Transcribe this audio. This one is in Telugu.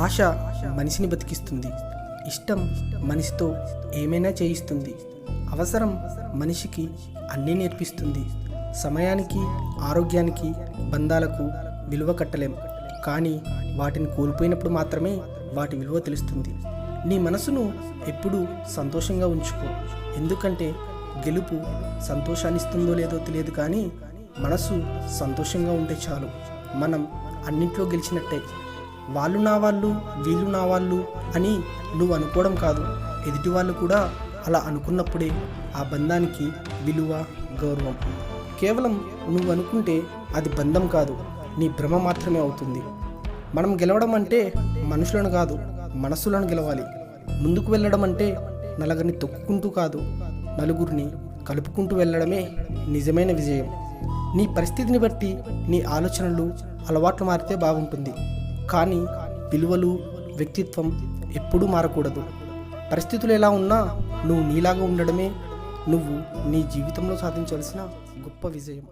ఆశ మనిషిని బతికిస్తుంది. ఇష్టం మనిషితో ఏమైనా చేయిస్తుంది. అవసరం మనిషికి అన్నీ నేర్పిస్తుంది. సమయానికి ఆరోగ్యానికి బంధాలకు విలువ కట్టలేం. కానీ వాటిని కోల్పోయినప్పుడు మాత్రమే వాటి విలువ తెలుస్తుంది. నీ మనసును ఎప్పుడూ సంతోషంగా ఉంచుకో. ఎందుకంటే గెలుపు సంతోషాన్నిస్తుందో లేదో తెలియదు కానీ మనసు సంతోషంగా ఉంటే చాలు. మనం అన్నింట్లో గెలిచినట్టే. వాళ్ళు నా వాళ్ళు వీళ్ళు నా వాళ్ళు అని నువ్వు అనుకోవడం కాదు. ఎదుటి వాళ్ళు కూడా అలా అనుకున్నప్పుడే ఆ బంధానికి విలువ గౌరవం. కేవలం నువ్వు అనుకుంటే అది బంధం కాదు నీ భ్రమ మాత్రమే అవుతుంది. మనం గెలవడం అంటే మనుషులను కాదు మనస్సులను గెలవాలి. ముందుకు వెళ్ళడం అంటే నలుగురిని తొక్కుకుంటూ కాదు నలుగురిని కలుపుకుంటూ వెళ్ళడమే నిజమైన విజయం. నీ పరిస్థితిని బట్టి నీ ఆలోచనలు అలవాట్లు మారితే బాగుంటుంది. కానీ విలువలు వ్యక్తిత్వం ఎప్పుడూ మారకూడదు. పరిస్థితులు ఎలా ఉన్నా నువ్వు నీలాగా ఉండడమే నువ్వు నీ జీవితంలో సాధించవలసిన గొప్ప విజయం.